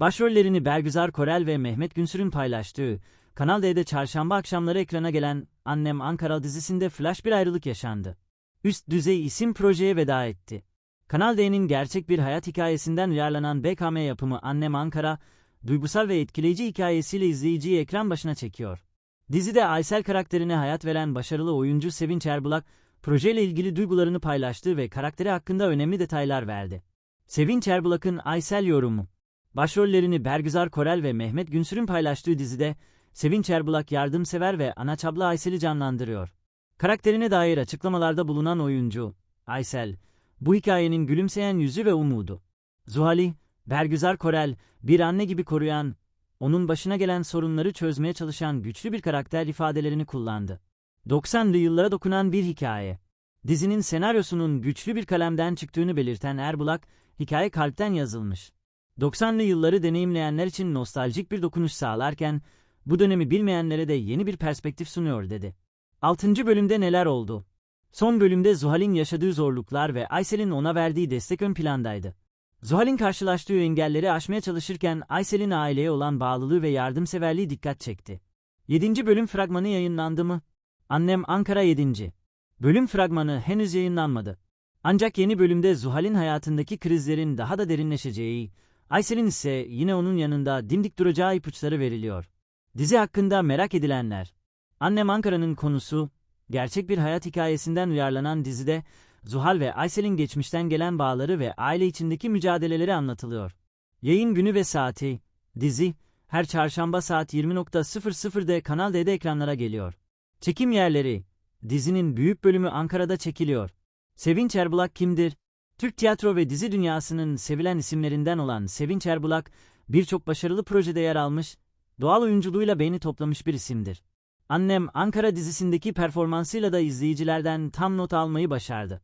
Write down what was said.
Başrollerini Bergüzar Korel ve Mehmet Günsür'ün paylaştığı, Kanal D'de çarşamba akşamları ekrana gelen Annem Ankara dizisinde flash bir ayrılık yaşandı. Üst düzey isim projeye veda etti. Kanal D'nin gerçek bir hayat hikayesinden uyarlanan BKM yapımı Annem Ankara, duygusal ve etkileyici hikayesiyle izleyiciyi ekran başına çekiyor. Dizide Aysel karakterine hayat veren başarılı oyuncu Sevinç Erbulak, projeyle ilgili duygularını paylaştı ve karakteri hakkında önemli detaylar verdi. Sevinç Erbulak'ın Aysel yorumu. Başrollerini Bergüzar Korel ve Mehmet Günsür'ün paylaştığı dizide, Sevinç Erbulak yardımsever ve anaç abla Aysel'i canlandırıyor. Karakterine dair açıklamalarda bulunan oyuncu, Aysel, bu hikayenin gülümseyen yüzü ve umudu. Zuhali, Bergüzar Korel, bir anne gibi koruyan, onun başına gelen sorunları çözmeye çalışan güçlü bir karakter ifadelerini kullandı. 90'lı yıllara dokunan bir hikaye. Dizinin senaryosunun güçlü bir kalemden çıktığını belirten Erbulak, hikaye kalpten yazılmış. 90'lı yılları deneyimleyenler için nostaljik bir dokunuş sağlarken, bu dönemi bilmeyenlere de yeni bir perspektif sunuyor dedi. 6. bölümde neler oldu? Son bölümde Zuhal'in yaşadığı zorluklar ve Aysel'in ona verdiği destek ön plandaydı. Zuhal'in karşılaştığı engelleri aşmaya çalışırken Aysel'in aileye olan bağlılığı ve yardımseverliği dikkat çekti. 7. bölüm fragmanı yayınlandı mı? Annem Ankara 7. Bölüm fragmanı henüz yayınlanmadı. Ancak yeni bölümde Zuhal'in hayatındaki krizlerin daha da derinleşeceği, Aysel'in ise yine onun yanında dimdik duracağı ipuçları veriliyor. Dizi hakkında merak edilenler. Annem Ankara'nın konusu, gerçek bir hayat hikayesinden uyarlanan dizide, Zuhal ve Aysel'in geçmişten gelen bağları ve aile içindeki mücadeleleri anlatılıyor. Yayın günü ve saati, dizi, her çarşamba saat 20.00'de Kanal D'de ekranlara geliyor. Çekim yerleri, dizinin büyük bölümü Ankara'da çekiliyor. Sevinç Erbulak kimdir? Türk tiyatro ve dizi dünyasının sevilen isimlerinden olan Sevinç Erbulak, birçok başarılı projede yer almış, doğal oyunculuğuyla beğeni toplamış bir isimdir. Annem Ankara dizisindeki performansıyla da izleyicilerden tam not almayı başardı.